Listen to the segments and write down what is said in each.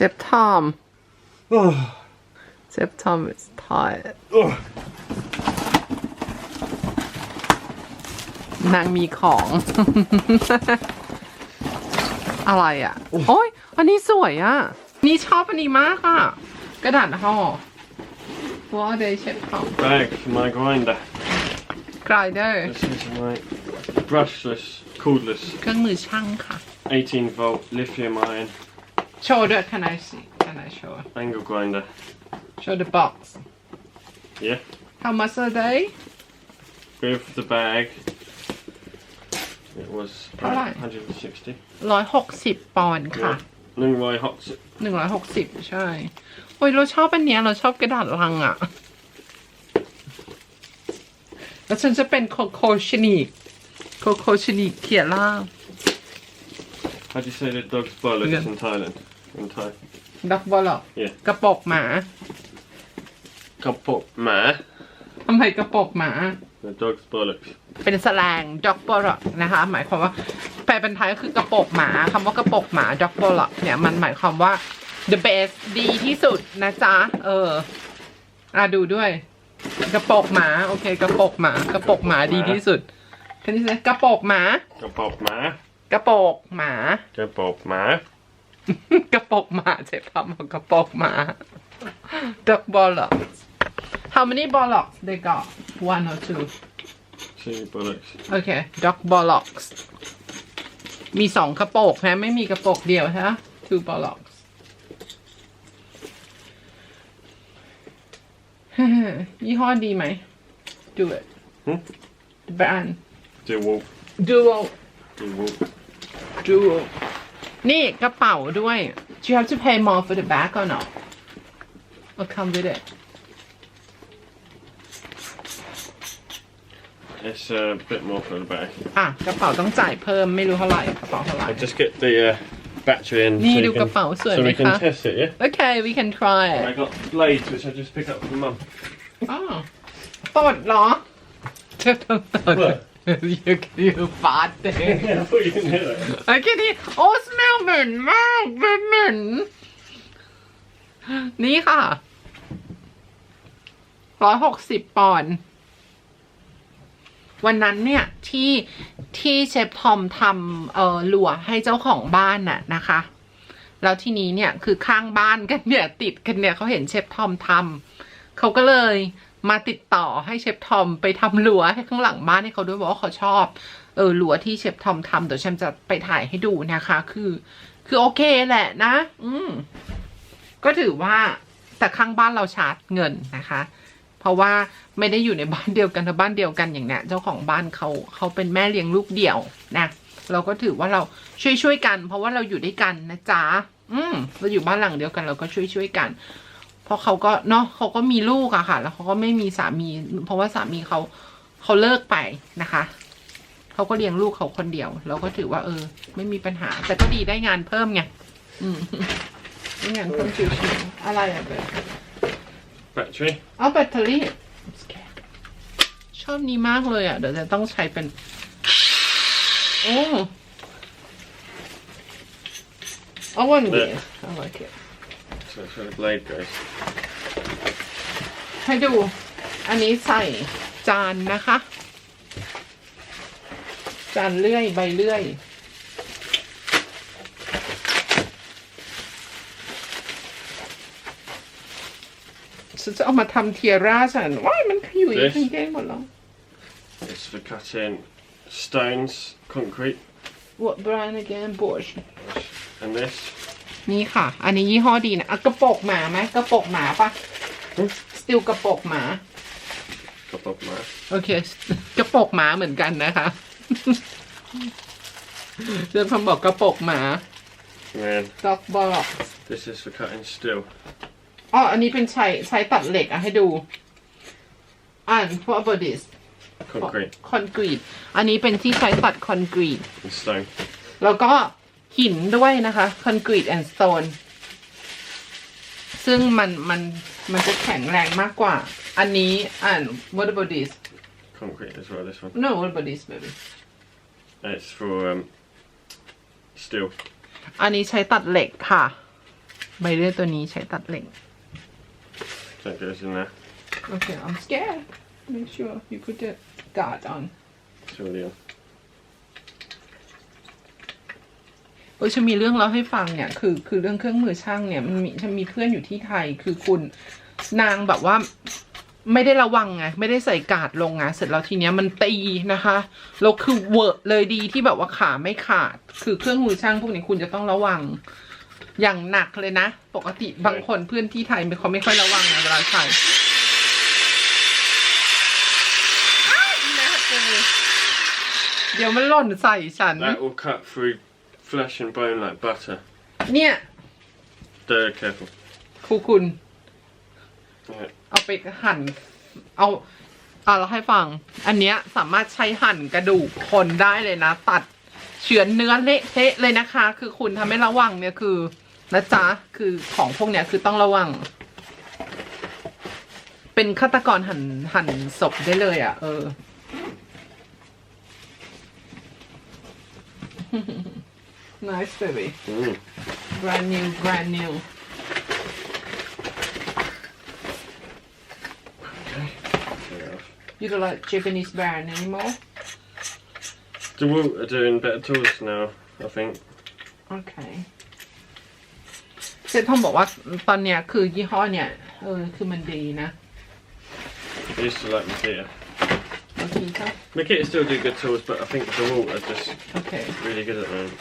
Chef Tom Oh, Chef Tom is tired oh. นางมีของ อะไรอะ โอ้ยอันนี้สวยอะ นี่ชอบอันนี้มากอะ กระดาษห่อ What are they Chef Tom Bag for my grinder. Grinder This is my brushless, cordless, เครื่องมือช่างค่ะ 18 volt lithium ion โชว์ด้วย Can I see Can I show angle grinder. Show the box Yeah. How much are they With the bag, it was Alright. 160. ร้อยหกสิบปอนด์ค่ะ New way hot. หนึ่งร้อยหกสิบใช่ โอ้ยเราชอบอันเนี้ยเราชอบกระดาษลังอะแล้วฉันจะเป็นโคโคชนิกโคโคชนิกเขียนล่าง How do you say the dog's bollocks Yeah. in Thailand? In Thai. ดักบอลหรอก Yeah. กระปกหมา Kapok ma. ทำไมกระปกหมา The dog's bollocks. เป็นสแลงด็อกบอลนะคะ หมายความว่าแปลเป็นไทยก็คือกระปกหมาคำว่ากระปกหมาด็อกบอลเนี่ยมันหมายความว่า the best ดีที่สุดนะจ๊ะ เอออะดูด้วย กระปกหมา โอเค กระปกหมากระปกหมาดีที่สุดทีนี้กระปกหมา Kapok ma. กระปกหมา Kapok ma. ก ระปกหมาเจ็บคำว่ากระปกหมาด็อกบอล How many bollocks they got one or two Two bollocks. โอเค dog bollocks มีสองกระโปกนะไม่มีกระโปกเดียวใช่ไหม two bollocks ยี่ห้อดีไหม do it Hmm? the brand Dual. dual Dual. dual นี่กระเป๋าด้วย do you have to pay more for the bag or not or come with it It's a bit more for the bag. อ่ะ กระเป๋าต้องจ่ายเพิ่มไม่รู้เท่าไหร่กระเป๋าเท่าไหร่ I just get the uh, battery in. Need so, you a can, kapao, so so we we can can- test it, yeah? okay we can try And I it got blades which I just pick up from mum. อ๋อตดเหรอเธอต้องตด What? ยูยูฟาดเต้ I thought you didn't hear that. โอเคดีโอ้สเมลเหม็นมากเหม็นเหม็นนี่ค่ะร้อยหกสิบปอนด์วันนั้นเนี่ยที่ที่เชฟทอมทำเอ่อหลัวให้เจ้าของบ้านน่ะนะคะ แล้วทีนี้เนี่ยคือข้างบ้านกันเนี่ยติดกันเนี่ยเขาเห็นเชฟทอมทำเขาก็เลย มาติดต่อให้เชฟทอมไปทำหลัวให้ข้างหลังบ้านให้เขาด้วยบอกว่าเขาชอบเออหลัวที่เชฟทอมทำเดี๋ยวแชมจะไปถ่ายให้ดูนะคะ คือ คือโอเคแหละนะ อืมก็ถือว่าแต่ข้างบ้านเราชาร์จเงินนะคะ เพราะว่าไม่ได้อยู่ในบ้านเดียวกันถ้าบ้านเดียวกันอย่างเนี้ยเจ้าของบ้านเขาเขาเป็นแม่เลี้ยงลูกเดี่ยวนะเราก็ถือว่าเราช่วยช่วยกัน เพราะว่าเราอยู่ด้วยกันนะจ๊ะอืมเราอยู่บ้านหลังเดียวกันเราก็ช่วยช่วยกัน ราะเขาก็เนาะเขาก็มีลูกอะค่ะ แล้วเขาก็ไม่มีสามี เพราะว่าสามีเขาเขาเลิกไปนะคะเขาก็เลี้ยงลูกเขาคนเดียวเราก็ถือว่า เออ ไม่มีปัญหา แต่ก็ดีได้งานเพิ่มไงอืมได้งานเพิ่มชิวๆอะไรอะเบ Battery. เอาแบตเตอรี่ชอบนี้มากเลยอะเดี๋ยวจะต้องใช้เป็น โอ้เอาวันนี้ I like it So that's where the blade goes. ให้ดู อันนี้ใส่จานนะคะ จานเลื่อยใบเลื่อย ฉันจะเอามาทำเทียร่าฉันว้ายมันขยุ่ย This? ทั้งแก้หมดแล้ว It's for cutting stones, concrete, What brand again Bosch and this. นี่ค่ะ อันนี้ยี่ห้อดีนะอะกระโปกหมาไหมกระโปกหมาปะอืมสติลกระโปกหมา Kapok ma. โอเค กระโปกหมาเหมือนกันนะคะเดินคำบอกกระโปกหมา And ด็อกบอล this is for cutting steel. อ๋ออันนี้เป็นใช้ใช้ตัดเหล็กอะให้ดู อ่าน what about this Concrete คอนกรีตอันนี้เป็นที่ใช้ตัดคอนกรีต and stone. แล้วก็ หินด้วยนะคะคอนกรีตแอนด์สโตนซึ่งมันมันมันจะแข็งแรงมากกว่า อันนี้อ่าน what about this Concrete as well, this one. no what about this baby It's for um, steel. อันนี้ใช้ตัดเหล็กค่ะ ใบเลื่อยตัวนี้ใช้ตัดเหล็ก That goes in there. Okay I'm scared make sure you put the guard on It's already on. เออฉันมีเรื่องเล่าให้ฟังเนี่ยคือคือเรื่องเครื่องมือช่างเนี่ยมันมีฉันมีเพื่อนอยู่ที่ไทย คือคุณนางแบบว่าไม่ได้ระวังไงไม่ได้ใส่กาดลงไงเสร็จแล้วทีเนี้ยมันตีนะคะแล้วคือเวอร์เลยดีที่แบบว่าขาไม่ขาด คือเครื่องมือช่างพวกนี้คุณจะต้องระวังอย่างหนักเลยนะ ปกติบางคนเพื่อนที่ไทยไม่เขาไม่ค่อยระวังไงเวลาใส่อ้าวอีแม่เจอเดี๋ยวมันหล่นใส่ฉัน That will cut through flesh and bone like butter. เนี่ย They're careful. ครูคุณ Yeah. เอาไปหั่น เอาเอาเราให้ฟัง อันเนี้ยสามารถใช้หั่นกระดูกคนได้เลยนะ ตัดเฉือนเนื้อเละเทะเลยนะคะ คือคุณทำไม่ระวังเนี่ยคือนะจ๊ะคือของพวกเนี้ยคือต้องระวัง เป็นฆาตกรหั่นหั่นศพได้เลยอะ เออ nice baby Mm. brand new brand new Yeah. You don't like Japanese brand anymore? DeWalt are doing better tools now, I think. Okay เซทอมบอกว่าตอนเนี้ยคือยี่ห้อเนี่ย เออ คือมันดีนะ I used to like Makita. โอเคครับ Makita still do good tools, but I think DeWalt are just โอเค really good at the moment.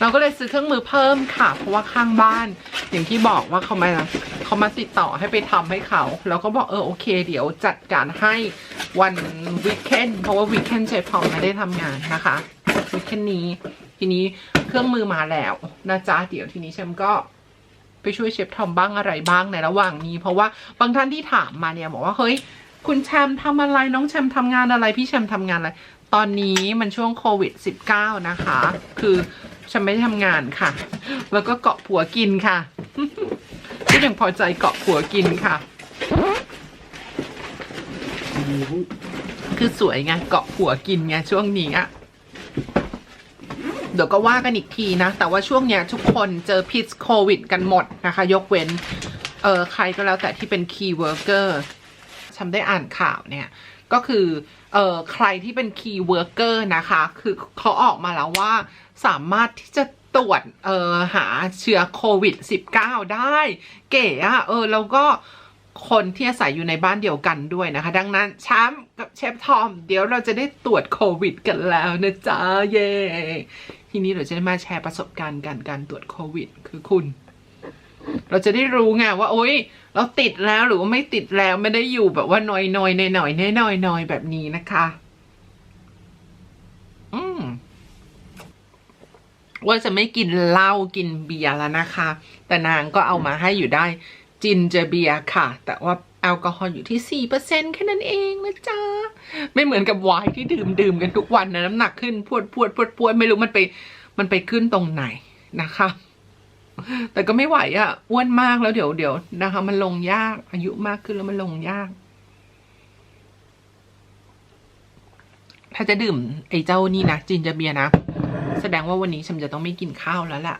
เราก็เลยซื้อเครื่องมือเพิ่มค่ะ เพราะว่าข้างบ้าน อย่างที่บอกว่าเขามาเขามาติดต่อให้ไปทำให้เขาเราก็บอกเออโอเค เดี๋ยวจัดการให้วันวีคเอนเพราะว่าวีคเอนเชฟพอมไม่ได้ทำงานนะคะวีคเอนนี้ ทีนี้เครื่องมือมาแล้วนะจ๊ะเดี๋ยวทีนี้แชมก็ไปช่วยเชฟทอมบ้างอะไรบ้างในระหว่างนี้ เพราะว่าบางท่านที่ถามมาเนี่ยบอกว่าเฮ้ยคุณแชมป์ทำอะไรน้องแชมป์ทำงานอะไรพี่แชมป์ทำงานอะไรตอนนี้มันช่วงโควิด -19 นะคะ คือ แชมป์ไม่ได้ทำงานค่ะ แล้วก็เกาะผัวกินค่ะก็ยังพอใจเกาะผัวกินค่ะ คือสวยไงเกาะผัวกินไงช่วงนี้อะเดี๋ยวก็ว่ากันอีกทีนะ แต่ว่าช่วงเนี้ยทุกคนเจอพิษโควิด กันหมดนะคะ ยกเว้น เออใครก็แล้วแต่ที่เป็น key worker ฉันได้อ่านข่าวเนี่ย ก็คือเอ่อใครที่เป็น key worker นะคะ คือเขาออกมาแล้วว่าสามารถที่จะตรวจเอ่อหาเชื้อโควิด -19 ได้ เก๋อะเออแล้วก็คนที่อาศัยอยู่ในบ้านเดียวกันด้วยนะคะ ดังนั้นแชมป์กับเชฟทอม เดี๋ยวเราจะได้ตรวจโควิด กันแล้วนะจ๊ะ เย้ทีนี้เราจะได้มาแชร์ประสบการณ์กันการตรวจโควิด คือคุณ เราจะได้รู้ไงว่า โอ๊ย เราติดแล้วหรือว่าไม่ติดแล้วไม่ได้อยู่แบบว่าน้อยน้อยๆหน่อยๆน้อยๆหน่อยๆแบบนี้นะคะ อืมว่าจะไม่กินเหล้ากินเบียร์แล้วนะคะ แต่นางก็เอามาให้อยู่ได้ จินเจอเบียร์ค่ะ แต่ว่าแอลกอฮอล์อยู่ที่สี่เปอร์เซ็นแค่นั้นเองนะจ๊ะ ไม่เหมือนกับไวน์ที่ดื่มดื่มกันทุกวันนะน้ำหนักขึ้นพวดพวดพวดพวดไม่รู้มันไป มันไปขึ้นตรงไหนนะคะ แต่ก็ไม่ไหวอะ่ะอ้วนมากแล้วเดี๋ยวเดี๋ยวนะคะ มันลงยาก อายุมากขึ้นแล้วมันลงยาก ถ้าจะดื่มไอ้เจ้านี่นะจินเจะเบียนะ แสดงว่าวันนี้ฉันจะต้องไม่กินข้าวแล้วล่ะ